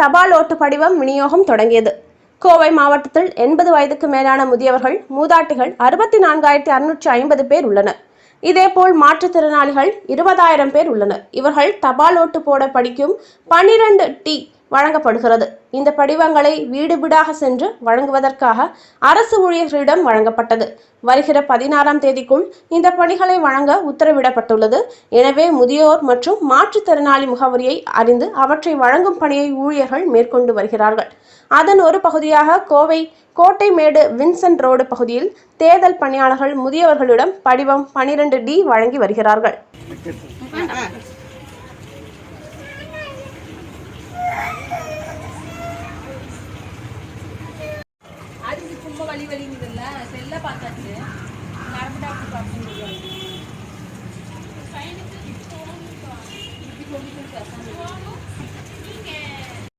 தபால் ஓட்டு படிவம் விநியோகம் தொடங்கியது. கோவை மாவட்டத்தில் எண்பது வயதுக்கு மேலான முதியவர்கள் மூதாட்டிகள் அறுபத்தி நான்காயிரத்தி அறுநூற்றி ஐம்பது பேர் உள்ளனர். இதேபோல் மாற்றுத்திறனாளிகள் இருபதாயிரம் பேர் உள்ளனர். இவர்கள் தபால் ஓட்டு போட படிக்கும் பன்னிரண்டு டி வழங்கப்படுகிறது. இந்த படிவங்களை வீடு வீடாக சென்று வழங்குவதற்காக அரசு ஊழியர்களிடம் வழங்கப்பட்டது. வருகிற பதினாறாம் தேதிக்குள் இந்த பணிகளை வழங்க உத்தரவிடப்பட்டுள்ளது. எனவே முதியோர் மற்றும் மாற்றுத்திறனாளி முகவரியை அறிந்து அவற்றை வழங்கும் பணியை ஊழியர்கள் மேற்கொண்டு வருகிறார்கள். அதன் ஒரு பகுதியாக கோவை கோட்டைமேடு வின்சென்ட் ரோடு பகுதியில் தேர்தல் பணியாளர்கள் முதியவர்களிடம் படிவம் பனிரெண்டு டி வழங்கி வருகிறார்கள். சும்மா வலி வலிங்குதுல்ல செல்ல பார்த்தாச்சு. நரம்பு டாக்டர் பார்க்க முடியாது.